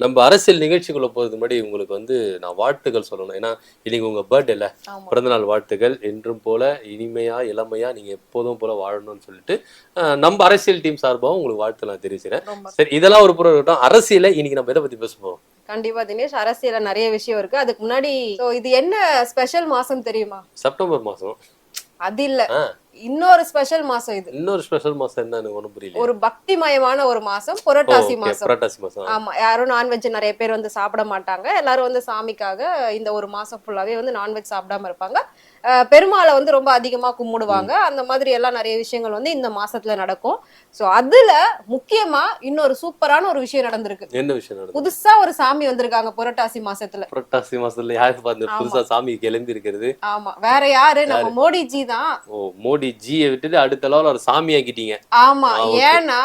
நம்ம அரசியல் நிகழ்ச்சிக்குள்ள போறதுக்கு முன்னாடி உங்களுக்கு வந்து நான் வாழ்த்துக்கள் சொல்லணும். ஏன்னா இன்னைக்கு உங்க பர்த்டேல. பிறந்தநாள் வாழ்த்துக்கள். என்றும் போல இனிமையா இளமையா நீங்க எப்போதும் போல வாழணும்னு சொல்லிட்டு நம்ம அரசியல் டீம் சார்பாகவும் உங்களுக்கு வாழ்த்து நான் தெரிவிக்கிறேன் ரொம்ப. சரி இதெல்லாம் ஒரு புறம் இருக்கட்டும். அரசியல இன்னைக்கு நம்ம எதை பத்தி பேச போறோம்? கண்டிப்பா தினேஷ் அரசியல நிறைய விஷயம் இருக்கு. அதுக்கு முன்னாடி இது என்ன ஸ்பெஷல் மாசம் தெரியுமா? செப்டம்பர் மாசம். அது இல்ல. இன்னொரு ஸ்பெஷல் மாசம் இது. இன்னொரு ஸ்பெஷல் மாசம் என்ன எனக்கு ஒண்ணும் புரியல ஒரு பக்திமயமான ஒரு மாசம் புரட்டாசி மாசம். புரட்டாசி மாசம். ஆமா யாரும் நான்வெஜ் நிறைய பேர் வந்து சாப்பிட மாட்டாங்க. எல்லாரும் வந்து சாமிக்காக இந்த ஒரு மாசம் ஃபுல்லாவே வந்து நான்வெஜ் சாப்பிடாம இருப்பாங்க. பெருமாளை வந்து ரொம்ப அதிகமா கும்பிடுவாங்க. அந்த மாதிரி எல்லாம் நிறைய விஷயங்கள் வந்து இந்த மாசத்துல நடக்கும். சோ அதுல முக்கியமா இன்னொரு சூப்பரான ஒரு விஷயம் நடந்திருக்கு. என்ன விஷயம் புதுசா ஒரு சாமி வந்திருக்காங்க புரட்டாசி மாசத்துல. புரட்டாசி மாசத்துல யாரு பார்த்து. புதுசா சாமி கிளம்பி இருக்கிறது ஆமா வேற யாரு? நம்ம மோடிஜி தான். ஓ மோடி ஜியை விட்டுட்டு அடுத்த லெவலில் ஒரு சாமி ஆக்கிட்டீங்க ஆமா. ஏன்னா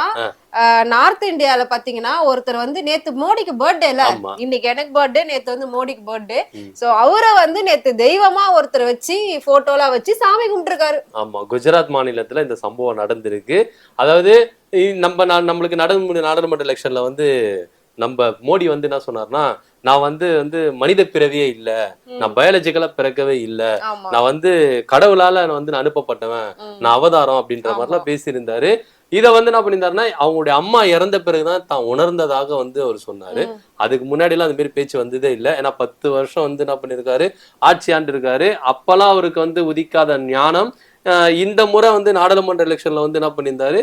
நார்த் இந்தியால பாத்தீங்கன்னா ஒருத்தர் வந்து நேத்து மோடிக்கு பர்த்டேல ஆமா இன்னைக்கு எனக்கு பர்த்டே நேத்து வந்து மோடிக்கு பர்த்டே. சோ அவரை வந்து நேத்து தெய்வமா ஒருத்தர் வச்சு போட்டோலாம் வச்சு சாமி கும்பிட்டுருக்காரு ஆமா குஜராத் மாநிலத்துல இந்த சம்பவம் நடந்திருக்கு அதாவது நம்ம நம்மளுக்கு நடந்து நாடாளுமன்ற எலெக்ஷன்ல வந்து நம்ம மோடி வந்து என்ன சொன்னார்னா நான் வந்து வந்து மனித பிறவியே இல்ல. நான் பயாலஜிக்கலா பிறக்கவே இல்ல. நான் வந்து கடவுளால வந்து நான் அனுப்பப்பட்டவன். நான் அவதாரம் அப்படின்ற மாதிரிலாம் பேசியிருந்தாரு. இத வந்து என்ன பண்ணியிருந்தாருன்னா அவங்களுடைய அம்மா இறந்த பிறகுதான் தான் உணர்ந்ததாக வந்து அவர் சொன்னாரு. அதுக்கு முன்னாடி எல்லாம் அந்த மாதிரி பேச்சு வந்ததே இல்லை. ஏன்னா பத்து வருஷம் வந்து என்ன பண்ணிருக்காரு ஆட்சி ஆண்டு இருக்காரு அப்பெல்லாம் அவருக்கு வந்து உதிக்காத ஞானம் ஆஹ் இந்த முறை வந்து நாடாளுமன்ற எலெக்ஷன்ல வந்து என்ன பண்ணியிருந்தாரு?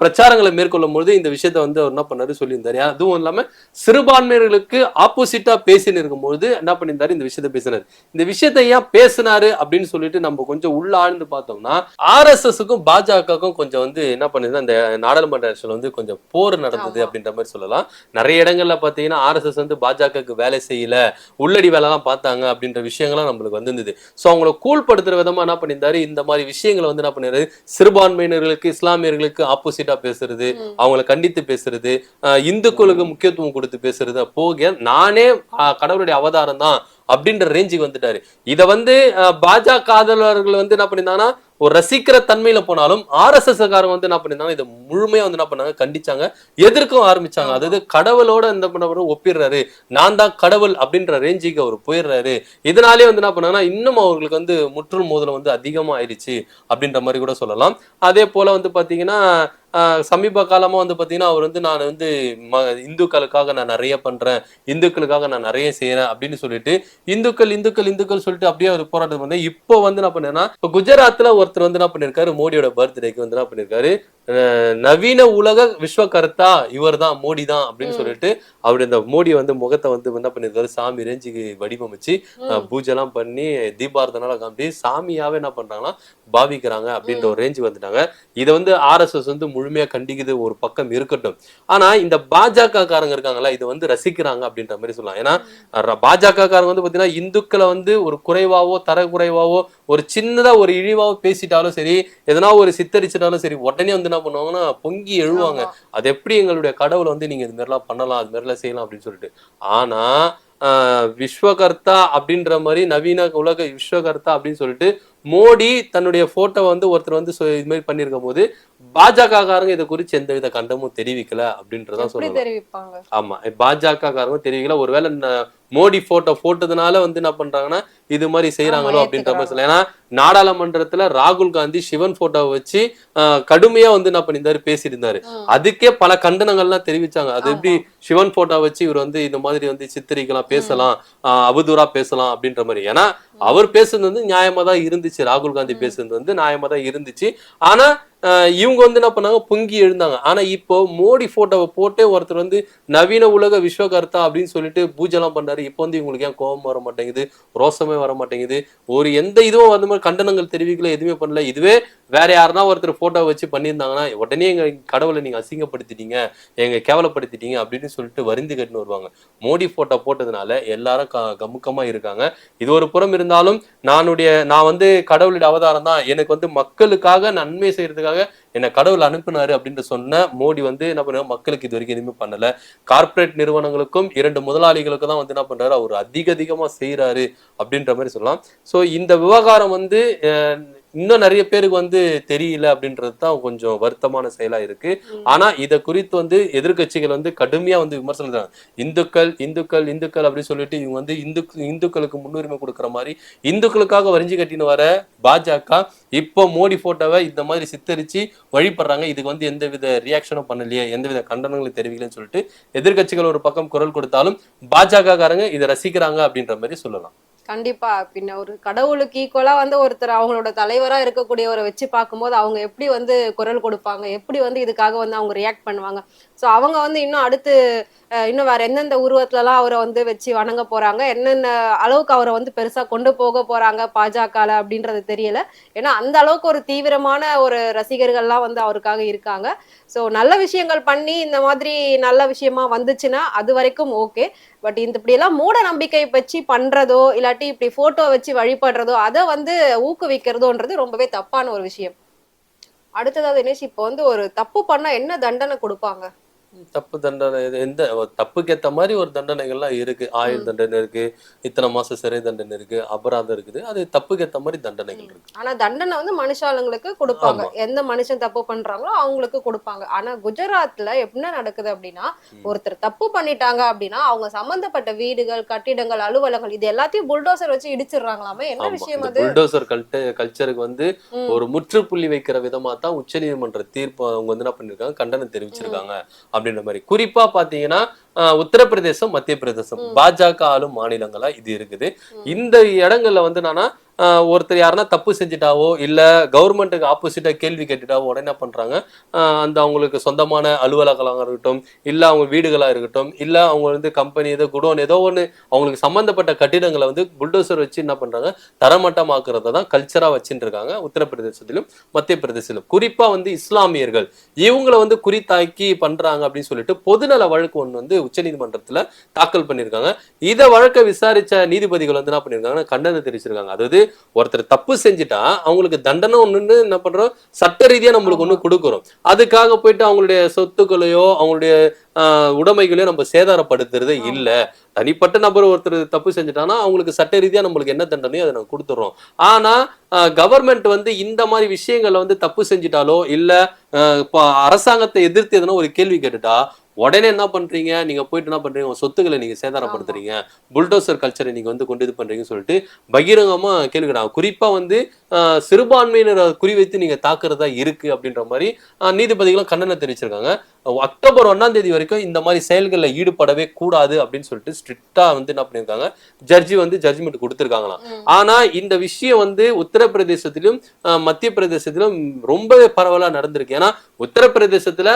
பிரச்சாரங்களை மேற்கொள்ளும் பொழுது இந்த விஷயத்த வந்து அவர் என்ன பண்ணாரு சொல்லியிருந்தாரு. அதுவும் இல்லாம சிறுபான்மையர்களுக்கு ஆப்போசிட்டா பேசின்னு இருக்கும்போது என்ன பண்ணியிருந்தாரு இந்த விஷயத்த பேசினாரு. இந்த விஷயத்தை ஏன் பேசினாரு அப்படின்னு சொல்லிட்டு நம்ம கொஞ்சம் உள்ள ஆழ்ந்து பார்த்தோம்னா ஆர்எஸ்எஸ்க்கும் பாஜகவுக்கும் கொஞ்சம் வந்து என்ன பண்ணுது அந்த நாடாளுமன்ற எலெக்ஷன்ல வந்து கொஞ்சம் போர் நடந்தது. அப்படின்ற மாதிரி சொல்லலாம். நிறைய இடங்கள்ல பாத்தீங்கன்னா ஆர்எஸ்எஸ் வந்து பாஜகவுக்கு வேலை செய்யல உள்ளடி வேலைலாம் பார்த்தாங்க அப்படின்ற விஷயங்கள்லாம் நம்மளுக்கு வந்திருந்தது. ஸோ அவங்கள கூழ்படுத்துற விதமா என்ன பண்ணியிருந்தாரு இந்த மாதிரி விஷயங்களை வந்து என்ன பண்ணிருந்தாரு சிறுபான்மையினர்களுக்கு இஸ்லாமியர்களுக்கு ஆப்போசிட்டா பேசுறது. அவங்கள கண்டித்து பேசுறது இந்துக்களுக்கு முக்கியத்துவம் கொடுத்து பேசுறது போக நானே கடவுளுடைய அவதாரம் தான் அப்படின்ற ரேஞ்சுக்கு வந்துட்டாரு இத வந்து பாஜக ஆதரவாளர்கள் வந்து என்ன பண்ணியிருந்தாங்கன்னா ஒரு ரசிக்கிற தன்மையில போனாலும் ஆர்எஸ்எஸ் காரங்க வந்து என்ன பண்ணிருந்தாங்க இதை முழுமையா வந்து என்ன பண்ணாங்க கண்டிச்சாங்க. எதிர்க்கவும் ஆரம்பிச்சாங்க. அதாவது கடவுளோட இந்த பண்ண ஒப்பிடுறாரு. நான் தான் கடவுள் அப்படின்ற ரேஞ்சுக்கு அவர் போயிடுறாரு. இதனாலே வந்து என்ன பண்ணாங்கன்னா இன்னும் அவர்களுக்கு வந்து முற்றும் மோதல் வந்து அதிகமா ஆயிடுச்சு அப்படின்ற மாதிரி கூட சொல்லலாம். அதே போல வந்து பாத்தீங்கன்னா சமீப காலமா வந்து பாத்தீங்கன்னா அவர் வந்து நான் வந்து ம இந்துக்களுக்காக நான் நிறைய பண்றேன் இந்துக்களுக்காக நான் நிறைய செய்யறேன் அப்படின்னு சொல்லிட்டு இந்துக்கள் இந்துக்கள் இந்துக்கள் சொல்லிட்டு அப்படியே ஒரு போராட்டம் வந்து இப்போ வந்து என்ன பண்ணேன்னா இப்போ குஜராத்ல ஒருத்தர் வந்து என்ன பண்ணிருக்காரு மோடியோட பர்த்டேக்கு வந்து என்ன பண்ணிருக்காரு அஹ் நவீன உலக விஸ்வகர்த்தா இவர் தான் மோடி தான் அப்படின்னு சொல்லிட்டு அவர் இந்த மோடி வந்து முகத்தை வந்து என்ன பண்ணிருக்காரு சாமி ரேஞ்சுக்கு வடிவமைச்சு அஹ் பூஜை எல்லாம் பண்ணி தீபாரதனால காமிச்சு சாமியாவே என்ன பண்றாங்கன்னா பாவிக்கிறாங்க அப்படின்ற ஒரு ரேஞ்சுக்கு வந்துட்டாங்க. இதை வந்து ஆர்எஸ்எஸ் வந்து முழுமையா கண்டிக்குது ஒரு பக்கம் இருக்கட்டும். ஆனா இந்த பாஜக காரங்க இருக்காங்கல்ல இதை வந்து ரசிக்கிறாங்க அப்படின்ற மாதிரி சொல்லலாம். ஏன்னா பாஜக காரங்க வந்து பாத்தீங்கன்னா இந்துக்களை வந்து ஒரு குறைவாவோ தர குறைவாவோ ஒரு சின்னதா ஒரு இழிவாவோ பேசிட்டாலும் சரி எதனா ஒரு சித்தரிச்சிட்டாலும் சரி உடனே வந்து என்ன பண்ணுவாங்கன்னா பொங்கி எழுவாங்க. அது எப்படி எங்களுடைய கடவுளை வந்து நீங்க இது மாதிரிலாம் பண்ணலாம் அது மாதிரிலாம் செய்யலாம் அப்படின்னு சொல்லிட்டு. ஆனா ஆஹ் விஸ்வகர்த்தா அப்படின்ற மாதிரி நவீன உலக விஸ்வகர்த்தா அப்படின்னு சொல்லிட்டு மோடி தன்னுடைய போட்டோ வந்து ஒருத்தர் வந்து இது மாதிரி பண்ணியிருக்கும் போது பாஜக காரங்க இதை குறித்து எந்தவித கண்டமும் தெரிவிக்கல சொல்லணும். தெரிவிப்பாங்க? ஆமா பாஜக காரங்க தெரிவிக்கல. ஒருவேளை மோடி போட்டோ போட்டதுனால வந்து என்ன பண்றாங்கன்னா இது மாதிரி செய்யறாங்களோ அப்படின்ற மாதிரி. சொல்லலாம். ஏன்னா நாடாளுமன்றத்துல ராகுல் காந்தி சிவன் போட்டோவை வச்சு கடுமையா வந்து என்ன பண்ணியிருந்தாரு? பேசியிருந்தாரு. அதுக்கே பல கண்டனங்கள்லாம் தெரிவிச்சாங்க. அது. எப்படி சிவன் போட்டோ வச்சு இவர் வந்து இந்த மாதிரி வந்து சித்தரிக்கலாம் பேசலாம் அவதூறா பேசலாம் அப்படின்ற மாதிரி. ஏன்னா அவர் பேசுனது வந்து நியாயமா தான் இருந்துச்சு. ராகுல் காந்தி பேசுனது வந்து நியாயமா தான் இருந்துச்சு. ஆனா இவங்க வந்து என்ன பண்ணாங்க? பொங்கி எழுந்தாங்க. ஆனா இப்போ மோடி போட்டோவை போட்டு ஒருத்தர் வந்து நவீன உலக விஸ்வகர்த்தா அப்படின்னு சொல்லிட்டு பூஜைலாம் பண்றாரு. இப்போ வந்து இவங்களுக்கு ஏன் கோபம் வர மாட்டேங்குது? ரோசமே வர மாட்டேங்குது. ஒரு எந்த இதுவும் மாதிரி கண்டனங்கள் தெரிவிக்கல எதுவுமே பண்ணல இதுவே வேற யாருன்னா ஒருத்தர் போட்டோ வச்சு பண்ணியிருந்தாங்கன்னா உடனே எங்க கடவுளை நீங்க அசிங்கப்படுத்திட்டீங்க எங்க கேவலப்படுத்திட்டீங்க அப்படின்னு சொல்லிட்டு வருந்து கட்டுன்னு வருவாங்க. மோடி போட்டோ போட்டதுனால எல்லாரும் க- கமுக்கமா இருக்காங்க. இது ஒரு புறம் இருந்தாலும் நானுடைய நான் வந்து கடவுளுடைய அவதாரம் தான். எனக்கு வந்து மக்களுக்காக நன்மை செய்யறதுக்காக என்னை கடவுள் அனுப்புனாரு அப்படின்னு சொன்ன மோடி வந்து என்ன பண்ணுவாங்க மக்களுக்கு இது வரைக்கும் எதுவுமே பண்ணல. கார்ப்பரேட் நிறுவனங்களுக்கும் இரண்டு முதலாளிகளுக்கும் தான் வந்து என்ன பண்றாரு? அவர் அதிக அதிகமா செய்யறாரு அப்படின்ற மாதிரி சொல்லலாம். சோ இந்த விவகாரம் வந்து இன்னும் நிறைய பேருக்கு வந்து தெரியல அப்படின்றது தான் கொஞ்சம் வருத்தமான செயலா இருக்கு. ஆனா இத குறித்து வந்து எதிர்க்கட்சிகள் வந்து கடுமையா வந்து விமர்சனம். இந்துக்கள் இந்துக்கள் இந்துக்கள் அப்படின்னு சொல்லிட்டு இவங்க வந்து இந்து இந்துக்களுக்கு முன்னுரிமை கொடுக்குற மாதிரி இந்துக்களுக்காக வரிஞ்சு கட்டின்னு வர பாஜக இப்போ மோடி போட்டோவை இந்த மாதிரி சித்தரிச்சு வழிபடுறாங்க. இதுக்கு வந்து எந்தவித ரியாக்ஷனும் பண்ணலையே எந்தவித கண்டனங்களும் தெரிவிக்கலன்னு சொல்லிட்டு எதிர்க்கட்சிகள் ஒரு பக்கம் குரல் கொடுத்தாலும் பாஜக காரங்க இதை ரசிக்கிறாங்க அப்படின்ற மாதிரி சொல்லலாம். கண்டிப்பா. பின்ன ஒரு கடவுளுக்கு ஈக்குவலா வந்து ஒருத்தர் அவங்களோட தலைவரா இருக்கக்கூடியவரை வச்சு பார்க்கும்போது அவங்க எப்படி வந்து குரல் கொடுப்பாங்க எப்படி வந்து இதுக்காக வந்து அவங்க ரியாக்ட் பண்ணுவாங்க. ஸோ அவங்க வந்து இன்னும் அடுத்து இன்னும் வேற எந்தெந்த உருவத்துலலாம் அவரை வந்து வச்சு வணங்க போறாங்க? என்னென்ன அளவுக்கு அவரை வந்து பெருசா கொண்டு போக போறாங்க பாஜகல அப்படின்றது தெரியல. ஏன்னா அந்த அளவுக்கு ஒரு தீவிரமான ஒரு ரசிகர்கள்லாம் வந்து அவருக்காக இருக்காங்க. ஸோ நல்ல விஷயங்கள் பண்ணி இந்த மாதிரி நல்ல விஷயமா வந்துச்சுன்னா அது வரைக்கும் ஓகே. பட் இந்த இப்படியெல்லாம் மூட நம்பிக்கை வச்சு பண்றதோ இல்லாட்டி இப்படி போட்டோ வச்சு வழிபடுறதோ அதை வந்து ஊக்குவிக்கிறதோன்றது ரொம்பவே தப்பான ஒரு விஷயம். அடுத்ததாவது தினேஷ் இப்போ வந்து ஒரு தப்பு பண்ணா என்ன தண்டனை கொடுப்பாங்க? தப்பு தண்டனை எந்த தப்புக்கு ஏத்த மாதிரி ஒரு தண்டனைகள்லாம் இருக்கு. ஆயுள் தண்டனை இருக்கு இத்தனை மாசம் சிறை தண்டனை இருக்கு அபராதம் இருக்குது. அது தப்புக்கு ஏத்த மாதிரி தண்டனைகள் இருக்கு. ஆனா தண்டனை வந்து மனுஷாளுங்களுக்கு கொடுப்பாங்க. எந்த மனுஷன் தப்பு பண்றாங்களோ அவங்களுக்கு கொடுப்பாங்க. ஆனா குஜராத்ல என்ன நடக்குது அப்படின்னா ஒருத்தர் தப்பு பண்ணிட்டாங்க அப்படின்னா அவங்க சம்பந்தப்பட்ட வீடுகள் கட்டிடங்கள் அலுவலகங்கள் இது எல்லாத்தையும் புல்டோசர் வச்சு இடிச்சிடுறாங்களாமே? என்ன விஷயம் அது? புல்டோசர் கல்ச்சருக்கு வந்து. ஒரு முற்றுப்புள்ளி வைக்கிற விதமா தான் உச்சநீதிமன்ற தீர்ப்பு அவங்க வந்து என்ன பண்ணிருக்காங்க? கண்டனம் தெரிவிச்சிருக்காங்க. அப்படின்ற மாதிரி. குறிப்பா பாத்தீங்கன்னா உத்தரப்பிரதேசம் மத்திய பிரதேசம் பாஜக ஆளும் மாநிலங்களா இது இருக்குது. இந்த இடங்கள்ல வந்து என்னன்னா ஒருத்தர் யாருன்னா தப்பு செஞ்சுட்டாவோ இல்லை கவர்மெண்ட்டுக்கு ஆப்போசிட்டாக கேள்வி கேட்டுட்டாவோ உடனே என்ன பண்ணுறாங்க அந்த அவங்களுக்கு சொந்தமான அலுவலகங்களாக இருக்கட்டும் இல்லை அவங்க வீடுகளாக இருக்கட்டும் இல்லை அவங்க வந்து கம்பெனி ஏதோ குடோன் ஏதோ ஒன்று அவங்களுக்கு சம்மந்தப்பட்ட கட்டிடங்களை வந்து புல்டோசர் வச்சு என்ன பண்ணுறாங்க தரமட்டமாக்குறத தான் கல்ச்சராக வச்சுட்டு இருக்காங்க உத்தரப்பிரதேசத்திலும் மத்திய பிரதேசத்திலும் குறிப்பாக வந்து இஸ்லாமியர்கள் இவங்கள வந்து குறித்தாக்கி பண்ணுறாங்க அப்படின்னு சொல்லிட்டு பொதுநல வழக்கு ஒன்று வந்து உச்சநீதிமன்றத்தில் தாக்கல் பண்ணியிருக்காங்க. இதை வழக்கை விசாரித்த நீதிபதிகள் வந்து என்ன பண்ணிருக்காங்கன்னா கண்டனம் தெரிவிச்சிருக்காங்க. அதாவது ஒருத்தர் தப்பு செஞ்சுட்டா அவங்களுக்கு தண்டனை ஒண்ணுன்னு என்ன பண்றோம்? சட்ட ரீதியா நம்மளுக்கு ஒண்ணு கொடுக்குறோம். அதுக்காக போயிட்டு அவங்களுடைய சொத்துக்களையோ அவங்களுடைய உடைமைகளையோ நம்ம சேதாரப்படுத்துறதே இல்ல. தனிப்பட்ட நபர் ஒருத்தர் தப்பு செஞ்சுட்டானா அவங்களுக்கு சட்ட ரீதியா நம்மளுக்கு என்ன தண்டனையோ அதை நம்ம கொடுத்துறோம். ஆனா கவர்மெண்ட் வந்து இந்த மாதிரி விஷயங்கள்ல வந்து தப்பு செஞ்சுட்டாலோ இல்ல அரசாங்கத்தை எதிர்த்து எதனா ஒரு கேள்வி கேட்டுட்டா உடனே என்ன பண்றீங்க? நீங்க போயிட்டு என்ன பண்றீங்க? சொத்துக்களை நீங்க சேதாரப்படுத்துறீங்க. புல்டோசர் கல்ச்சரை நீங்க வந்து கொண்டு இது பண்றீங்கன்னு சொல்லிட்டு பகிரங்கமா கேளுக்கிறாங்க குறிப்பா வந்து ஆஹ், சிறுபான்மையினரை குறிவைத்து நீங்க தாக்குறதா இருக்கு அப்படின்ற மாதிரி நீதிபதிகளும் கண்டனம் தெரிவிச்சிருக்காங்க. அக்டோபர் ஒன்னாம் தேதி வரைக்கும் இந்த மாதிரி செயல்களில் ஈடுபடவே கூடாது அப்படின்னு சொல்லிட்டு ஸ்ட்ரிக்டா வந்து என்ன பண்ணியிருக்காங்க? ஜட்ஜி வந்து ஜட்ஜ்மெண்ட் கொடுத்துருக்காங்களாம். ஆனா இந்த விஷயம் வந்து உத்தரப்பிரதேசத்திலும் மத்திய பிரதேசத்திலும் ரொம்பவே பரவலா நடந்திருக்கு. ஏன்னா உத்தரப்பிரதேசத்துல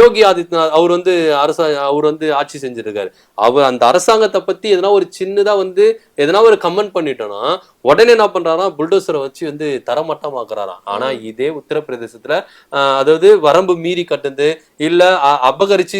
யோகி ஆதித்யநாத் அவர் வந்து அரசா அவர் வந்து ஆட்சி செஞ்சிருக்காரு. அவர் அந்த அரசாங்கத்தை பத்தி எதனா ஒரு சின்னதா வந்து எதனா ஒரு கமெண்ட் பண்ணிட்டோம்னா உடனே என்ன பண்றாராம் புல்டோசரை வச்சு வந்து தரமட்டமாக்குறாராம் ஆனா இதே உத்தரப்பிரதேசத்துல அதாவது வரம்பு மீறி கட்டுது இல்ல அபகரிச்சு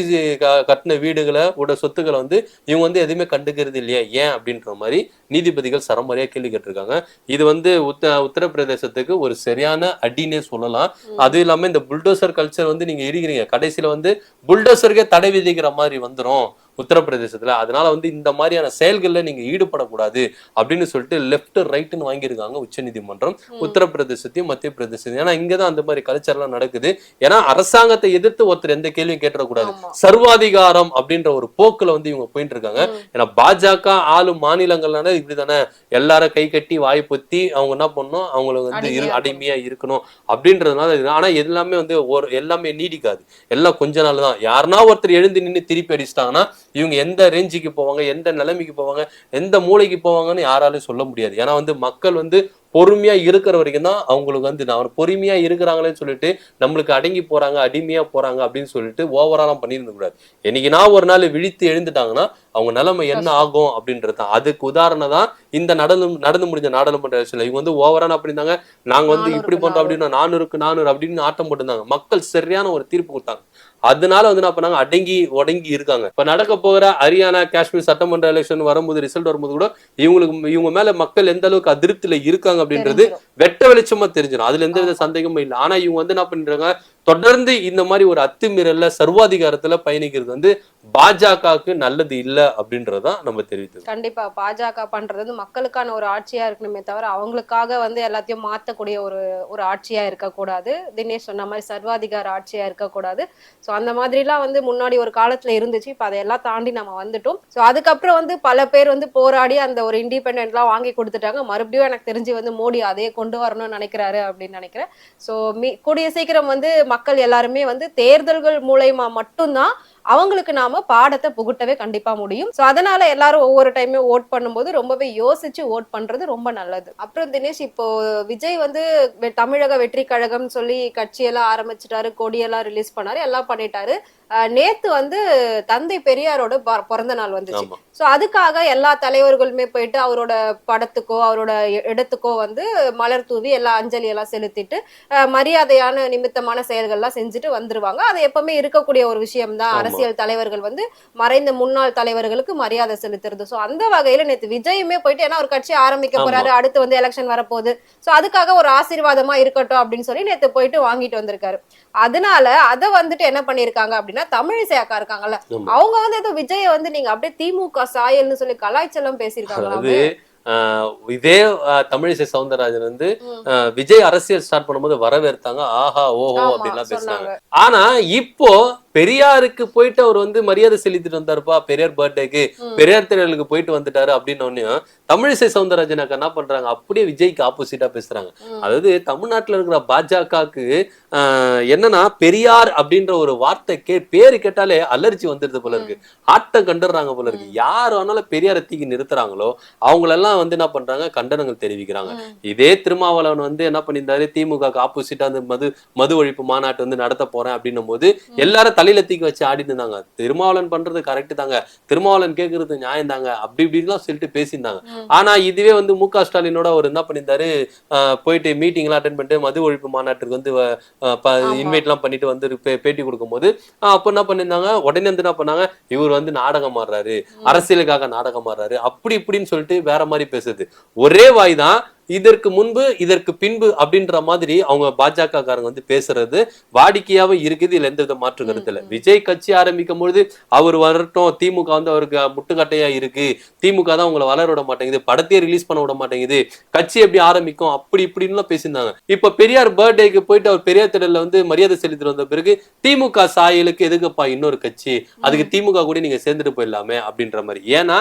கட்டின வீடுகளை உட சொத்துக்களை வந்து இவங்க வந்து எதுவுமே கண்டுக்கிறது இல்லையா ஏன் அப்படின்ற மாதிரி நீதிபதிகள் சரமாரியா கேள்வி கேட்டிருக்காங்க. இது வந்து உத்த உத்தரப்பிரதேசத்துக்கு ஒரு சரியான அடினே சொல்லலாம். அதுவும் இல்லாம இந்த புல்டோசர் கல்ச்சர் வந்து நீங்க இருக்கிறீங்க கடைசியில வந்து புல்டோசருக்கே தடை விதிக்கிற மாதிரி வந்துரும். உத்தரப்பிரதேசத்துல. அதனால வந்து இந்த மாதிரியான செயல்கள்ல நீங்க ஈடுபடக்கூடாது அப்படின்னு சொல்லிட்டு லெஃப்ட் ரைட்னு வாங்கியிருக்காங்க உச்சநீதிமன்றம் உத்தரப்பிரதேசத்தையும் மத்திய பிரதேசத்தையும். ஏன்னா இங்கதான் அந்த மாதிரி கல்ச்சர்லாம் நடக்குது. ஏன்னா அரசாங்கத்தை எதிர்த்து ஒருத்தர் எந்த கேள்வியும் கேட்டுறக்கூடாது. சர்வாதிகாரம் அப்படின்ற ஒரு போக்குல வந்து இவங்க போயிட்டு இருக்காங்க ஏன்னா பாஜக ஆளும் மாநிலங்கள்னால இப்படிதானே. எல்லாரும் கை கட்டி வாய் பொத்தி அவங்க என்ன பண்ணணும்? அவங்கள வந்து அடிமையா இருக்கணும். அப்படின்றதுனால இது- ஆனா எல்லாமே வந்து ஒரு எல்லாமே நீடிக்காது. எல்லாம் கொஞ்ச நாள் தான் யாருன்னா ஒருத்தர் எழுந்து நின்னு திருப்பி அடிச்சிட்டாங்கன்னா இவங்க எந்த ரேஞ்சுக்கு போவாங்க எந்த நிலைமைக்கு போவாங்க எந்த மூளைக்கு போவாங்கன்னு யாராலையும் சொல்ல முடியாது. ஏன்னா வந்து மக்கள் வந்து பொறுமையா இருக்கிற வரைக்கும் தான் அவங்களுக்கு வந்து நான் பொறுமையா இருக்கிறாங்களேன்னு சொல்லிட்டு நம்மளுக்கு அடங்கி போறாங்க அடிமையா போறாங்க அப்படின்னு சொல்லிட்டு ஓவராலாம் பண்ணியிருந்த கூடாது. என்னைக்கு நான் ஒரு நாள் விழித்து எழுந்துட்டாங்கன்னா அவங்க நிலைமை என்ன ஆகும் அப்படின்றது தான். அதுக்கு உதாரணம் தான் இந்த நடந்து நடந்து முடிஞ்ச நாடாளுமன்ற எலெக்ஷன்ல. இவங்க வந்து ஓவரா என்ன பண்ணியிருந்தாங்க? நாங்க வந்து இப்படி பண்றோம் அப்படின்னா நானூறுக்கு நானூறு அப்படின்னு ஆட்டம் போட்டிருந்தாங்க. மக்கள் சரியான ஒரு தீர்ப்பு கொடுத்தாங்க. அதனால வந்து என்ன பண்ணாங்க? அடங்கி உடங்கி இருக்காங்க. இப்ப நடக்க போகிற ஹரியானா காஷ்மீர் சட்டமன்ற எலெக்ஷன் வரும்போது ரிசல்ட் வரும்போது கூட இவங்களுக்கு இவங்க மேல மக்கள் எந்த அளவுக்கு அதிருப்தியில இருக்காங்க அப்படின்றது. வெட்ட வெளிச்சமா தெரிஞ்சிடும் அதுல எந்த வித சந்தேகமும் இல்லை. ஆனா இவங்க வந்து என்ன பண்றாங்க தொடர்ந்து இந்த மாதிரி ஒரு அத்துமீறல்ல சர்வாதிகாரத்துல பயணிக்கிறது வந்து பாஜகவுக்கு நல்லது இல்ல அப்படின்றதான் நம்ம தெரிவித்தது. கண்டிப்பா. பாஜக பண்றது வந்து மக்களுக்கான ஒரு ஆட்சியா இருக்கணுமே தவிர அவங்களுக்காக வந்து எல்லாத்தையும் மாத்தக்கூடிய ஒரு ஒரு ஆட்சியா இருக்கக்கூடாது. தினேஷ் சொன்ன மாதிரி சர்வாதிகார ஆட்சியா இருக்கக்கூடாது. ஸோ அந்த மாதிரிலாம் வந்து முன்னாடி ஒரு காலத்துல இருந்துச்சு. இப்போ அதையெல்லாம் தாண்டி நம்ம வந்துட்டோம். ஸோ அதுக்கப்புறம் வந்து பல பேர் வந்து போராடி அந்த ஒரு இண்டிபெண்ட்லாம் வாங்கி கொடுத்துட்டாங்க. மறுபடியும் எனக்கு தெரிஞ்சு வந்து மோடி அதையே கொண்டு வரணும்னு நினைக்கிறாரு அப்படின்னு நினைக்கிறேன். ஸோ மீ கூடிய சீக்கிரம் வந்து மக்கள் எல்லாருமே வந்து தேர்தல்கள் மூலயமா மட்டும்தான் அவங்களுக்கு நாம பாடத்தை புகுட்டவே கண்டிப்பா முடியும். சோ அதனால எல்லாரும் ஒவ்வொரு டைமே ஓட் பண்ணும்போது ரொம்பவே யோசிச்சு ஓட் பண்றது ரொம்ப நல்லது. அப்புறம் தினேஷ் இப்போ விஜய் வந்து தமிழக வெற்றி கழகம் சொல்லி கட்சியெல்லாம் ஆரம்பிச்சிட்டாரு கொடியெல்லாம் ரிலீஸ் பண்ணாரு எல்லாம் பண்ணிட்டாரு. நேத்து வந்து தந்தை பெரியாரோட பிறந்த நாள் வந்துச்சு. சோ அதுக்காக எல்லா தலைவர்களுமே போயிட்டு அவரோட படத்துக்கோ அவரோட இடத்துக்கோ வந்து மலர் தூவி எல்லா அஞ்சலி எல்லாம் செலுத்திட்டு மரியாதையான நிமித்தமான செயல்கள்லாம் செஞ்சுட்டு வந்துருவாங்க. அது எப்பவுமே இருக்கக்கூடிய ஒரு விஷயம் தான் ஆமா. அரசியல் தலைவர்கள் வந்து மறைந்த முன்னாள் தலைவர்களுக்கு மரியாதை செலுத்துறது. சோ அந்த வகையில நேத்து விஜயுமே போயிட்டு ஏன்னா ஒரு கட்சி ஆரம்பிக்க. போறாரு அடுத்து வந்து எலெக்ஷன் வரப்போகுது. சோ அதுக்காக ஒரு ஆசீர்வாதமா இருக்கட்டும் அப்படின்னு சொல்லி நேத்து போயிட்டு வாங்கிட்டு வந்திருக்காரு. அதனால அதை வந்துட்டு என்ன பண்ணிருக்காங்க அப்படின்னா தமிழிசை அக்கா இருக்காங்கல்ல. அவங்க வந்து ஏதோ விஜய வந்து நீங்க அப்படியே திமுக சாயல்னு சொல்லி கலாய்ச்செல்லாம் பேசியிருக்காங்க இதே தமிழிசை சவுந்தரராஜன் வந்து விஜய் அரசியல் ஸ்டார்ட் பண்ணும்போது வரவேற்றாங்க. ஆஹா ஓஹோ அப்படின்லாம் பேசுனாங்க. ஆனா இப்போ பெரியாருக்கு போயிட்டு அவர் வந்து மரியாதை செலுத்திட்டு வந்தாருப்பா பெரியார் பர்த்டேக்கு. பெரியார் திடலுக்கு போயிட்டு வந்துட்டாரு அப்படின்னு தமிழிசை சவுந்தரராஜன் அக்கா என்ன பண்றாங்க? அப்படியே விஜய்க்கு ஆப்போசிட்டா பேசுறாங்க. அதாவது தமிழ்நாட்டுல இருக்கிற பாஜகவுக்கு என்னன்னா பெரியார் அப்படின்ற ஒரு வார்த்தைக்கே பேரு கேட்டாலே அலர்ஜி வந்துருது போல இருக்கு. ஆட்டம் கண்டுறாங்க போல இருக்கு. யார் வேணாலும் பெரியாரை தூக்கி நிறுத்துறாங்களோ அவங்களெல்லாம் வந்து என்ன பண்றாங்க? கண்டனங்கள் தெரிவிக்கிறாங்க. இதே திருமாவளவன் வந்து என்ன பண்ணியிருந்தாரு? திமுக ஆப்போசிட்டா அந்த மது மது ஒழிப்பு மாநாட்டு வந்து நடத்த போறேன் அப்படின்னும் போது எல்லாரும் தலையில தூக்கி வச்சு ஆடிட்டு இருந்தாங்க. திருமாவளவன் பண்றது கரெக்ட் தாங்க. திருமாவளவன் கேக்குறது நியாயம் தாங்க. அப்படி இப்படிலாம் சொல்லிட்டு பேசியிருந்தாங்க. ஆனா இதுவே வந்து மு க ஸ்டாலினோட அவர் என்ன பண்ணியிருந்தாரு? போயிட்டு மீட்டிங் எல்லாம் அட்டன் பண்ணிட்டு மது ஒழிப்பு மாநாட்டுக்கு வந்து. இன்வைட் எல்லாம் பண்ணிட்டு வந்து பேட்டி கொடுக்கும்போது ஆஹ் அப்ப என்ன பண்ணியிருந்தாங்க? உடனே வந்து என்ன பண்ணாங்க? இவர் வந்து நாடகம் ஆடுறாரு. அரசியலுக்காக நாடகம் ஆடுறாரு. அப்படி இப்படின்னு சொல்லிட்டு வேற மாதிரி பேசுது. ஒரே வாய் தான் இதற்கு முன்பு இதற்கு பின்பு அப்படின்ற மாதிரி அவங்க பாஜக காரங்க வந்து பேசுறது வாடிக்கையாவே இருக்குது. இதுல எந்த வித மாற்று கருத்து இல்ல. விஜய் கட்சி ஆரம்பிக்கும் பொழுது அவர் வரட்டும் திமுக வந்து அவருக்கு முட்டுக்கட்டையா இருக்கு. திமுக தான் உங்களை வளர விட மாட்டேங்குது படத்தையே ரிலீஸ் பண்ண விட மாட்டேங்குது. கட்சி எப்படி ஆரம்பிக்கும்? அப்படி இப்படின்னுலாம் பேசியிருந்தாங்க. இப்ப பெரியார் பர்த்டேக்கு போயிட்டு அவர் பெரியார் திடல்ல வந்து மரியாதை செலுத்திட்டு வந்த பிறகு திமுக சாயலுக்கு எதுக்குப்பா இன்னொரு கட்சி? அதுக்கு திமுக கூட நீங்க சேர்ந்துட்டு போயிடலாமே அப்படின்ற மாதிரி. ஏன்னா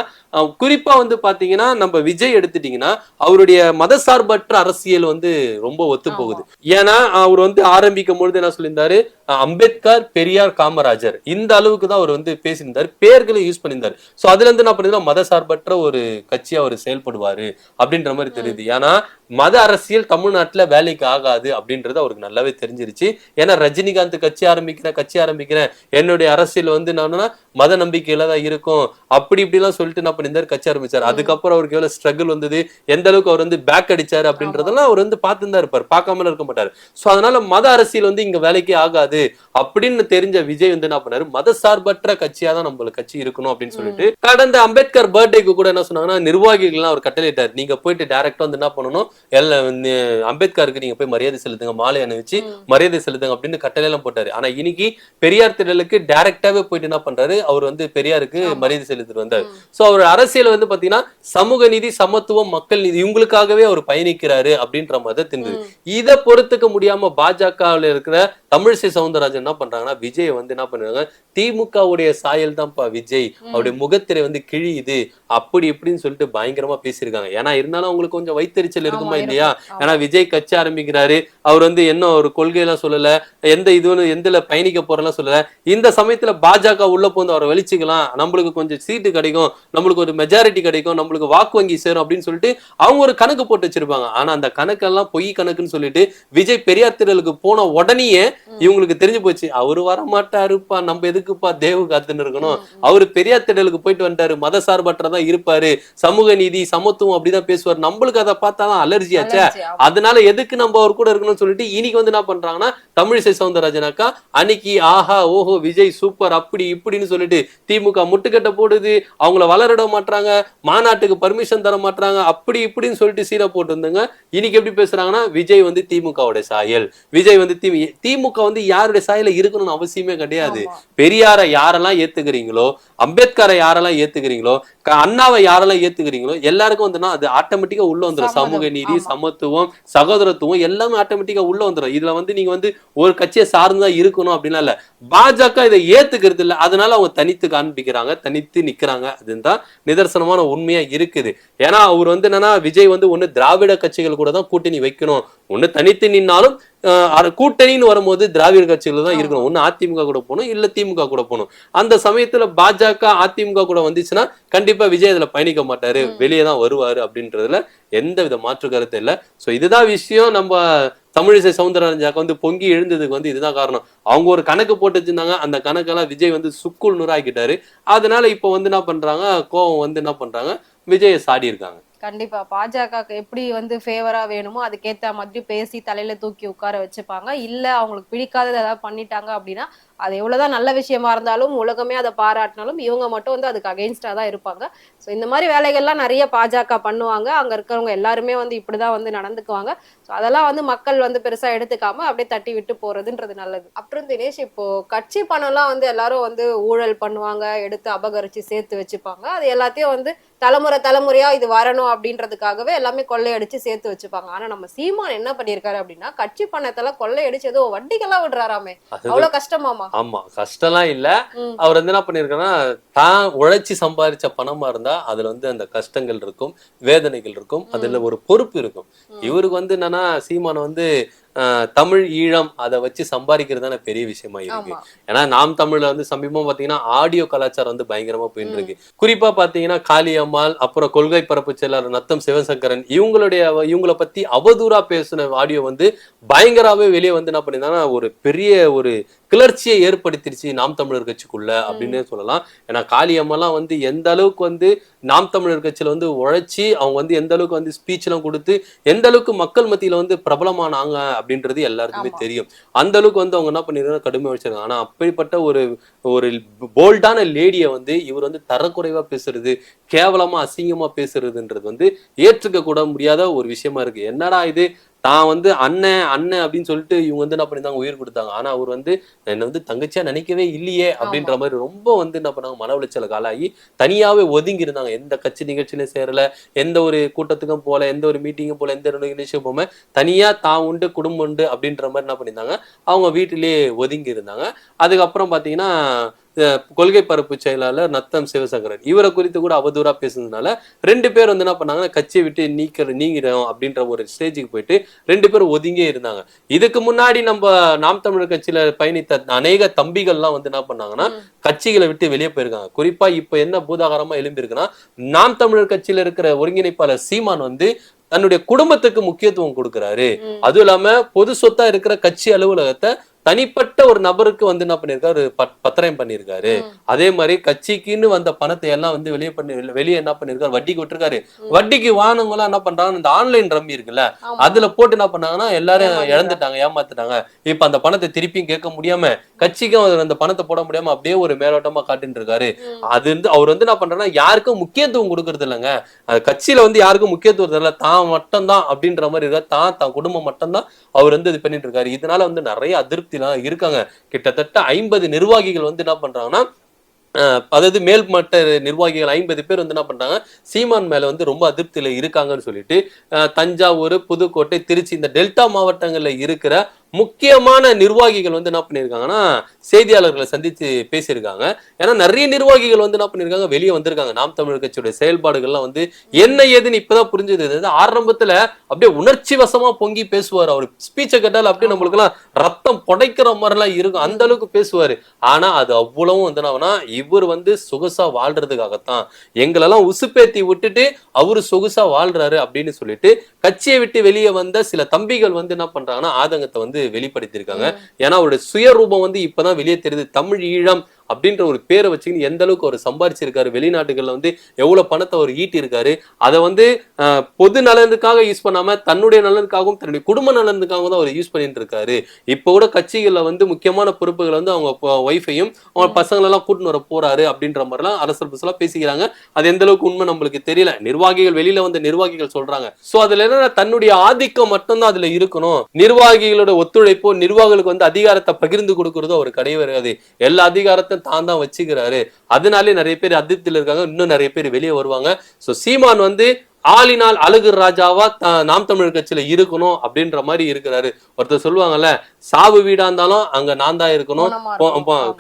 குறிப்பா வந்து பாத்தீங்கன்னா நம்ம விஜய் எடுத்துட்டீங்கன்னா அவருடைய மதசார்பற்ற அரசியல் வந்து ரொம்ப ஒத்து. போகுது. ஏன்னா அவர் வந்து ஆரம்பிக்கும் பொழுது என்ன சொல்லியிருந்தாரு? அம்பேத்கர் பெரியார் காமராஜர். இந்த அளவுக்கு தான் அவர் வந்து பேசியிருந்தாரு. பேர்களை யூஸ் பண்ணியிருந்தாரு. சோ அதுல இருந்து என்ன பண்ணிருந்தா மதசார்பற்ற ஒரு கட்சியா அவர் செயல்படுவாரு அப்படின்ற மாதிரி தெரியுது. ஏன்னா மத அரசியல் தமிழ்நாட்டுல வேலைக்கு ஆகாது அப்படின்றது அவருக்கு நல்லாவே தெரிஞ்சிருச்சு. ஏன்னா ரஜினிகாந்த் கட்சி ஆரம்பிக்கிறேன் கட்சி ஆரம்பிக்கிறேன் என்னுடைய அரசியல் வந்து என்னன்னா மத நம்பிக்கையில தான் இருக்கும். அப்படி இப்படி எல்லாம் சொல்லிட்டு என்ன பண்ணியிருந்தாரு? கட்சி ஆரம்பிச்சாரு. அதுக்கப்புறம் அவருக்கு எவ்வளவு ஸ்ட்ரகிள் வந்தது? எந்த அளவுக்கு அவர் வந்து பேக் அடிச்சாரு அப்படின்றதெல்லாம் அவர் வந்து பார்த்து தான் இருப்பார். பார்க்காமல இருக்க மாட்டாரு. சோ அதனால மத அரசியல் வந்து இங்க வேலைக்கே ஆகாது அப்படின்னு தெரிஞ்ச விஜய் வந்து என்ன பண்ணாரு? மத சார்பற்ற கட்சியா தான் நம்மளுக்கு கட்சி இருக்கணும் அப்படின்னு சொல்லிட்டு கடந்த அம்பேத்கர் பர்த்டேக்கு கூட என்ன சொன்னாங்கன்னா நிர்வாகிகள்லாம் அவர் கட்டளையிட்டார். நீங்க போயிட்டு டைரக்டா வந்து என்ன பண்ணணும்? எல்லா நி- அம்பேத்கருக்கு நீங்க போய் மரியாதை செலுத்துங்க மாலை அணிவிச்சு மரியாதை செலுத்துங்க அப்படின்னு கட்டளை எல்லாம் போட்டாரு. ஆனா இன்னைக்கு பெரியார் திடலுக்கு டைரக்டாவே போயிட்டு என்ன பண்றாரு? அவர் வந்து பெரியாருக்கு மரியாதை செலுத்திட்டு வந்தார். சோ அவர் அரசியல் வந்து பாத்தீங்கன்னா சமூக நீதி சமத்துவம் மக்கள் நீதி இவங்களுக்காகவே அவர் பயணிக்கிறாரு அப்படின்ற மாதிரி தெரிஞ்சது இதை பொறுத்துக்க முடியாம பாஜகவில் இருக்கிற தமிழிசை சவுந்தரராஜன் என்ன பண்றாங்கன்னா விஜய் வந்து என்ன பண்றாங்க திமுகவுடைய சாயல் தான்ப்பா விஜய் அவருடைய முகத்திரை வந்து கிழியுது அப்படி இப்படின்னு சொல்லிட்டு பயங்கரமா பேசியிருக்காங்க. ஏன்னா இருந்தாலும் அவங்களுக்கு கொஞ்சம் வைத்தறிச்சல் இருக்குமா இல்லையா. ஏன்னா விஜய் கட்சி ஆரம்பிக்கிறாரு அவர் வந்து என்ன ஒரு கொள்கையெல்லாம் சொல்லல எந்த இதுன்னு எந்தல பயணிக்க போறலாம் சொல்லல. இந்த சமயத்துல பாஜக உள்ள போந்து அவரை வெளிச்சுக்கலாம் நம்மளுக்கு கொஞ்சம் சீட்டு கிடைக்கும் நம்மளுக்கு ஒரு மெஜாரிட்டி கிடைக்கும் நம்மளுக்கு வாக்கு வங்கி சேரும் அப்படின்னு சொல்லிட்டு அவங்க ஒரு கணக்கு போட்டு வச்சிருப்பாங்க. ஆனா அந்த கணக்கெல்லாம் பொய் கணக்குன்னு சொல்லிட்டு விஜய் பெரியார் திடலுக்கு போன உடனேயே இவங்களுக்கு தெரிஞ்சு போச்சு. அவரு வர மாட்டாருப்பா நம்ம எதுக்குப்பா தேவு காத்துன்னு இருக்கணும்? அவரு பெரியார் திடலுக்கு போயிட்டு வந்துட்டாரு. மத சார்பற்றதா இருப்பாரு. சமூக நீதி சமத்துவம் அப்படிதான் பேசுவார். நம்மளுக்கு அதை பார்த்தாலும் அலர்ஜி ஆச்சே. அதனால எதுக்கு நம்ம அவர் கூட இருக்கணும்னு சொல்லிட்டு இன்னைக்கு வந்து என்ன பண்றாங்கன்னா தமிழிசை சவுந்தரராஜன் அக்கா அன்னைக்கு ஆஹா ஓஹோ விஜய் சூப்பர் அப்படி இப்படின்னு சொல்லிட்டு திமுக முட்டுக்கட்டை போடுது. அவங்கள வளரிட மாட்றாங்க. மாநாட்டுக்கு பர்மிஷன் தர மாட்றாங்க. அப்படி இப்படின்னு சொல்லிட்டு சீரை போட்டு இருந்தாங்க இன்னைக்கு எப்படி பேசுறாங்கன்னா விஜய் வந்து திமுகவுடைய சாயல். விஜய் வந்து தி திமுக வந்து யாருடைய சாயல இருக்கணும்னு அவசியமே கிடையாது. பெரியாரை யாரெல்லாம் ஏத்துக்கிறீங்களோ அம்பேத்கரை யாரெல்லாம் ஏத்துக்கிறீங்களோ அண்ணாவை யாரெல்லாம் ஏத்துக்கிறீங்களோ எல்லாருக்கும் வந்துன்னா அது ஆட்டோமேட்டிக்கா உள்ள வந்துடும். சமூக நீதி. சமத்துவம் சகோதரத்துவம் எல்லாமே ஆட்டோமேட்டிக்கா உள்ள வந்துடும் இதுல வந்து நீங்க வந்து ஒரு கட்சியை சார்ந்துதான் இருக்கணும் அப்படின்னா இல்ல. பாஜக இதை ஏத்துக்கிறது இல்ல. அதனால அவங்க தனித்து காண்பிக்கிறாங்க தனித்து நிக்கிறாங்க. அதுதான் நிதர்சனமான உண்மையா இருக்குது. ஏன்னா அவர் வந்து என்னன்னா விஜய் வந்து ஒண்ணு திராவிட கட்சிகள் கூட தான் கூட்டணி வைக்கணும். ஒண்ணு தனித்து நின்னாலும் கூட்டணின்னு வரும்போது திராவிட கட்சிகள் தான் இருக்கணும். ஒண்ணு அதிமுக கூட போகணும் இல்ல திமுக கூட போகணும். அந்த சமயத்துல பாஜக அதிமுக கூட வந்துச்சுன்னா கண்டிப்பா விஜய் இதுல பயணிக்க மாட்டாரு. வெளியே தான் வருவாரு அப்படின்றதுல எந்த வித மாற்று கருத்து இல்ல. சோ இதுதான் விஷயம். நம்ம தமிழிசை சவுந்தரராஜாக்கு வந்து பொங்கி எழுந்ததுக்கு வந்து இதுதான் காரணம். அவங்க ஒரு கணக்கு போட்டு வச்சிருந்தாங்க அந்த கணக்கெல்லாம் விஜய் வந்து சுக்குள் நூறாக்கிட்டாரு அதனால இப்போ வந்து என்ன பண்றாங்க? கோவம் வந்து என்ன பண்றாங்க? விஜயை சாடி இருக்காங்க. கண்டிப்பா. பாஜகக்கு எப்படி வந்து ஃபேவரா வேணுமோ அதுக்கேத்த மாதிரி பேசி தலையில தூக்கி உட்கார வச்சுப்பாங்க. இல்ல அவங்களுக்கு பிடிக்காதது ஏதாவது பண்ணிட்டாங்க அப்படின்னா அது எவ்வளவுதான் நல்ல விஷயமா இருந்தாலும் உலகமே அதை பாராட்டினாலும் இவங்க மட்டும் வந்து அதுக்கு அகைன்ஸ்டா தான் இருப்பாங்க. ஸோ இந்த மாதிரி வேலைகள்லாம் நிறைய பாஜக பண்ணுவாங்க. அங்க இருக்கிறவங்க எல்லாருமே வந்து இப்படிதான் வந்து நடந்துக்குவாங்க. ஸோ அதெல்லாம் வந்து மக்கள் வந்து பெருசா எடுத்துக்காம அப்படியே தட்டி விட்டு போறதுன்றது நல்லது. அப்புறம் தினேஷ் இப்போ கட்சி பணம்லாம் வந்து எல்லாரும் வந்து ஊழல் பண்ணுவாங்க எடுத்து அபகரிச்சு சேர்த்து வச்சுப்பாங்க. அது எல்லாத்தையும் வந்து தலைமுறை தலைமுறையா இது வரணும் அப்படின்றதுக்காகவே எல்லாமே கொள்ளையடிச்சு சேர்த்து வச்சுப்பாங்க. ஆனா நம்ம சீமான் என்ன பண்ணியிருக்காரு அப்படின்னா கட்சி பணத்தெல்லாம் கொள்ளையடிச்சு ஏதோ வட்டிக்கெல்லாம் விடுறாராமே. அவ்வளவு கஷ்டமாமா ஆமா கஷ்டம்லாம் இல்ல. அவர் வந்து என்ன பண்ணிருக்காருன்னா தான் உழைச்சி சம்பாதிச்ச பணமா இருந்தா அதுல வந்து அந்த கஷ்டங்கள் இருக்கும் வேதனைகள் இருக்கும் அதுல ஒரு பொறுப்பு இருக்கும். இவருக்கு வந்து என்னன்னா சீமான வந்து தமிழ் ஈழம் அதை வச்சு சம்பாதிக்கிறது தானே பெரிய விஷயமா இருக்கு. ஏன்னா நாம் தமிழ்ல வந்து சமீபமா பாத்தீங்கன்னா ஆடியோ கலாச்சாரம் வந்து பயங்கரமா போயிட்டு இருக்கு. குறிப்பா பாத்தீங்கன்னா காளியம்மாள் அப்புறம் கொள்கை பரப்பு செயலாளர் நத்தம் சிவசங்கரன் இவங்களுடைய இவங்கள பத்தி அவதூறா பேசின ஆடியோ வந்து பயங்கராவே வெளியே வந்து என்ன பண்ணிருந்தாங்கன்னா ஒரு பெரிய ஒரு கிளர்ச்சியை ஏற்படுத்திருச்சு நாம் தமிழர் கட்சிக்குள்ள அப்படின்னே சொல்லலாம். ஏன்னா காளியம்மாலாம் வந்து எந்த அளவுக்கு வந்து நாம் தமிழர் கட்சியில வந்து உழைச்சி அவங்க வந்து எந்த அளவுக்கு வந்து ஸ்பீச் எல்லாம் கொடுத்து எந்த அளவுக்கு மக்கள் மத்தியில வந்து பிரபலமானாங்க அப்படின்றது எல்லாருக்குமே. தெரியும். அந்த அளவுக்கு வந்து அவங்க என்ன பண்ணிருக்காங்க? கடுமை வச்சிருக்காங்க ஆனா அப்படிப்பட்ட ஒரு ஒரு போல்டான லேடியை வந்து இவர் வந்து தரக்குறைவா பேசுறது கேவலமா அசிங்கமா பேசுறதுன்றது வந்து ஏற்றுக்க கூட முடியாத ஒரு விஷயமா இருக்கு. என்னடா இது? தான் வந்து அண்ணன் அண்ணன் அப்படின்னு சொல்லிட்டு இவங்க வந்து என்ன பண்ணிருந்தாங்க உயிர் கொடுத்தாங்க. ஆனா அவர் வந்து என்னை வந்து தங்கச்சியா நினைக்கவே இல்லையே அப்படின்ற மாதிரி ரொம்ப வந்து என்ன பண்ணாங்க மன உளைச்சல காலாகி தனியாவே ஒதுங்கி இருந்தாங்க எந்த கட்சி நிகழ்ச்சியிலும் சேரல எந்த ஒரு கூட்டத்துக்கும் போல எந்த ஒரு மீட்டிங்கும் போல எந்த ஒரு நிகழ்ச்சியும் போகாம தனியா தான் உண்டு குடும்பம் உண்டு அப்படின்ற மாதிரி என்ன பண்ணியிருந்தாங்க அவங்க வீட்டிலேயே ஒதுங்கி இருந்தாங்க அதுக்கப்புறம் பாத்தீங்கன்னா கொள்கை பரப்பு செயலாளர் நத்தம் சிவசங்கரன். இவரை குறித்து கூட அவதூறா பேசுனதுனால ரெண்டு பேர் வந்து என்ன பண்ணாங்கன்னா கட்சியை விட்டு நீக்கிற நீங்கிறோம் அப்படின்ற ஒரு ஸ்டேஜுக்கு போயிட்டு ரெண்டு பேரும் ஒதுங்கியே இருந்தாங்க. இதுக்கு முன்னாடி நம்ம நாம் தமிழர் கட்சியில பயணித்த அநேக தம்பிகள்லாம் வந்து என்ன பண்ணாங்கன்னா கட்சிகளை விட்டு வெளியே போயிருக்காங்க. குறிப்பா இப்ப என்ன பூதாகரமா எழும்பியிருக்குன்னா நாம் தமிழர் கட்சியில இருக்கிற ஒருங்கிணைப்பாளர் சீமான் வந்து தன்னுடைய குடும்பத்துக்கு முக்கியத்துவம் கொடுக்கறாரு. அதுவும் இல்லாம பொது சொத்தா இருக்கிற கட்சி அலுவலகத்தை தனிப்பட்ட ஒரு நபருக்கு வந்து என்ன பண்ணிருக்காரு பத்- பத்திரம் பண்ணியிருக்காரு ம். அதே மாதிரி கட்சிக்குன்னு வந்த பணத்தை எல்லாம் வந்து வெளியே பண்ணி வெளியே என்ன பண்ணிருக்காரு வட்டிக்கு விட்டுருக்காரு வட்டிக்கு வாங்கினவங்க எல்லாம் என்ன பண்றாங்க இந்த ஆன்லைன் ரம்மி இருக்குல்ல. அதுல போட்டு என்ன பண்ணாங்கன்னா எல்லாரும். இழந்துட்டாங்க ஏமாத்துட்டாங்க இப்ப அந்த பணத்தை திருப்பியும் கேட்க முடியாம கட்சிக்கும் அவர் அந்த பணத்தை போட முடியாம அப்படியே ஒரு மேலோட்டமா காட்டின்னு இருக்காரு. அது வந்து அவர் வந்து என்ன பண்றாருன்னா யாருக்கும் முக்கியத்துவம் கொடுக்கறது இல்லைங்க. அது கட்சியில வந்து யாருக்கும் முக்கியத்துவம் தரல. தான் மட்டும்தான் அப்படின்ற மாதிரி இருக்கா தான் தான் குடும்பம் மட்டும்தான் அவர் வந்து இது பண்ணிட்டு இருக்காரு. இதனால வந்து நிறைய அதிருப்திலாம் இருக்காங்க. கிட்டத்தட்ட ஐம்பது நிர்வாகிகள் வந்து என்ன பண்றாங்கன்னா அஹ், அதாவது மேல்மட்ட நிர்வாகிகள் ஐம்பது பேர் வந்து என்ன பண்றாங்க சீமான் மேல வந்து ரொம்ப அதிருப்தியில இருக்காங்கன்னு சொல்லிட்டு அஹ், தஞ்சாவூர் புதுக்கோட்டை திருச்சி இந்த டெல்டா மாவட்டங்கள்ல இருக்கிற முக்கியமான நிர்வாகிகள் வந்து என்ன பண்ணியிருக்காங்கன்னா செய்தியாளர்களை சந்தித்து பேசியிருக்காங்க. ஏன்னா நிறைய நிர்வாகிகள் வந்து என்ன பண்ணியிருக்காங்க வெளியே வந்திருக்காங்க. நாம் தமிழர் கட்சியுடைய செயல்பாடுகள்லாம் வந்து என்ன ஏதுன்னு இப்பதான் புரிஞ்சது. இது ஆரம்பத்துல அப்படியே உணர்ச்சி வசமா பொங்கி பேசுவார் அவர். ஸ்பீச்சை கேட்டால் அப்படியே நம்மளுக்கு எல்லாம் ரத்தம் புடைக்கிற மாதிரிலாம் இருக்கும். அந்த அளவுக்கு பேசுவார். ஆனா அது அவ்வளவும் வந்து என்னன்னா இவர் வந்து சொகுசா வாழ்றதுக்காகத்தான். எங்களெல்லாம் உசுப்பேத்தி விட்டுட்டு அவரு சொகுசா வாழ்றாரு அப்படின்னு சொல்லிட்டு கட்சியை விட்டு வெளியே வந்த சில தம்பிகள் வந்து என்ன பண்றாங்கன்னா ஆதங்கத்தை வந்து வெளிப்படுத்தியிருக்காங்க. ஏன்னா அவருடைய சுயரூபம் வந்து இப்பதான் வெளியே தெரியுது. தமிழ் ஈழம் அப்படின்ற ஒரு பேரை வச்சுக்கின்னு எந்த அளவுக்கு அவர் சம்பாரிச்சிருக்காரு வெளிநாட்டுகள்ல வந்து எவ்வளவு பணத்தை அவர் ஈட்டி இருக்காரு அதை வந்து பொது நலனுக்காக யூஸ் பண்ணாம தன்னுடைய நலனுக்காகவும் தன்னுடைய குடும்ப நலனுக்காகவும் தான் அவர் யூஸ் பண்ணிட்டு இருக்காரு இப்போ கூட கட்சிகள்ல வந்து முக்கியமான பொறுப்புகளை வந்து அவங்க ஒய்ஃபையும் அவங்க பசங்களெல்லாம் கூட்டின்னு வர போறாரு அப்படின்ற மாதிரிலாம் அரசல் புசலா பேசிக்கிறாங்க. அது எந்த அளவுக்கு உண்மை நம்மளுக்கு தெரியல. நிர்வாகிகள் வெளியில வந்த நிர்வாகிகள் சொல்றாங்க. சோ அதுல என்னன்னா தன்னுடைய ஆதிக்கம் மட்டும்தான் அதுல இருக்கணும். நிர்வாகிகளோட ஒத்துழைப்போ நிர்வாகிகளுக்கு வந்து அதிகாரத்தை பகிர்ந்து கொடுக்கறதோ அவர் கிடையாது. எல்லா அதிகாரத்தையும் தான் தான் வச்சுக்கிறாரு. அதனாலே நிறைய பேர் அதிருப்தியில இருக்காங்க. இன்னும் நிறைய பேர் வெளியே வருவாங்க. சோ சீமான் வந்து ஆளினால் அழகு ராஜாவா நாம் தமிழர் கட்சியில இருக்கணும் அப்படின்ற மாதிரி இருக்கிறாரு. ஒருத்தர் சொல்லுவாங்கல்ல சாவு வீடா இருந்தாலும் அங்க நான் தான் இருக்கணும்.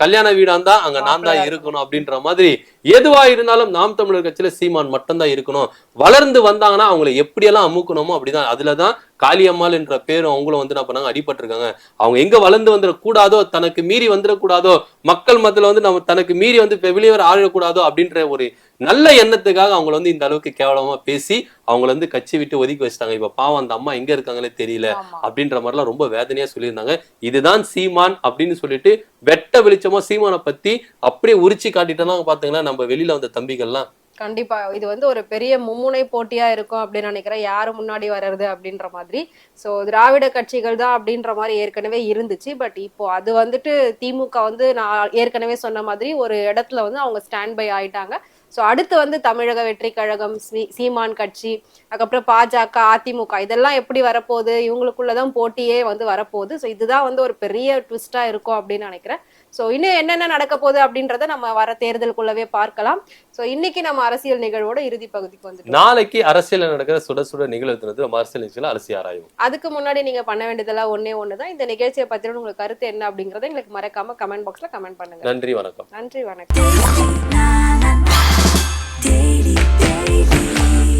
கல்யாண வீடா இருந்தா அங்க நான் தான் இருக்கணும் அப்படின்ற மாதிரி எதுவா இருந்தாலும் நாம் தமிழர் கட்சியில சீமான் மட்டும்தான் இருக்கணும். வளர்ந்து வந்தாங்கன்னா அவங்களை எப்படியெல்லாம் அமுக்கணுமோ அப்படிதான். அதுலதான் காளியம்மாள் என்ற பேரும் அவங்களும் வந்து என்ன பண்ணாங்க? அடிபட்டிருக்காங்க. அவங்க எங்க வளர்ந்து வந்துடக்கூடாதோ தனக்கு மீறி வந்துடக்கூடாதோ மக்கள் மத்தியில வந்து நம்ம தனக்கு மீறி வந்து வெளியே வர ஆழக்கூடாதோ அப்படின்ற ஒரு நல்ல எண்ணத்துக்காக அவங்கள வந்து இந்த அளவுக்கு கேவலமா பேசி அவங்கள வந்து கட்சி விட்டு ஒதுக்கி வச்சிட்டாங்க. இப்ப பாவம் அந்த அம்மா எங்க இருக்காங்களே தெரியல. அப்படின்ற மாதிரிலாம் ரொம்ப வேதனையா சொல்லியிருந்தாங்க. இதுதான் சீமான் அப்படின்னு சொல்லிட்டு வெட்ட வெளிச்சமா சீமானை பத்தி அப்படியே உரிச்சு காட்டிட்டோம்னா பாத்தீங்கன்னா நம்ம வெளியில வந்த தம்பிகள்லாம் கண்டிப்பா. இது வந்து ஒரு பெரிய மும்முனை போட்டியா இருக்கும் அப்படின்னு நினைக்கிறேன். யாரு முன்னாடி வர்றது அப்படின்ற மாதிரி. சோ திராவிட கட்சிகள் தான் அப்படின்ற மாதிரி ஏற்கனவே இருந்துச்சு. பட் இப்போ அது வந்துட்டு திமுக வந்து நான் ஏற்கனவே சொன்ன மாதிரி ஒரு இடத்துல வந்து அவங்க ஸ்டாண்ட் பை ஆயிட்டாங்க. ஸோ அடுத்து வந்து தமிழக வெற்றி கழகம் சீமான் கட்சி அதுக்கப்புறம் பாஜக அதிமுக இதெல்லாம் எப்படி வரப்போகுது? இவங்களுக்குள்ளதான் போட்டியே வந்து வரப்போகுது. ஸோ இதுதான் வந்து ஒரு பெரிய ட்விஸ்டா இருக்கும் அப்படின்னு நினைக்கிறேன். ஸோ இன்னும் என்னென்ன நடக்க போகுது அப்படின்றத நம்ம வர தேர்தலுக்குள்ளவே பார்க்கலாம். ஸோ இன்னைக்கு நம்ம அரசியல் நிகழ்வோட இறுதி பகுதிக்கு வந்துட்டோம். நாளைக்கு அரசியல் நடக்கிற சுட சுட நிகழ்வு நம்ம அரசியல் நிகழ்ச்சியில அரசியல் ஆராயும். அதுக்கு முன்னாடி நீங்க பண்ண வேண்டியதெல்லாம் ஒண்ணே ஒன்று தான் இந்த நிகழ்ச்சியை பத்தின உங்களுக்கு கருத்து என்ன அப்படிங்கறத எங்களுக்கு மறக்காம கமெண்ட் பாக்ஸ்ல கமெண்ட் பண்ணுங்க. நன்றி வணக்கம். நன்றி வணக்கம்.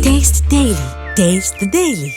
Taste the Daily. Taste the Daily.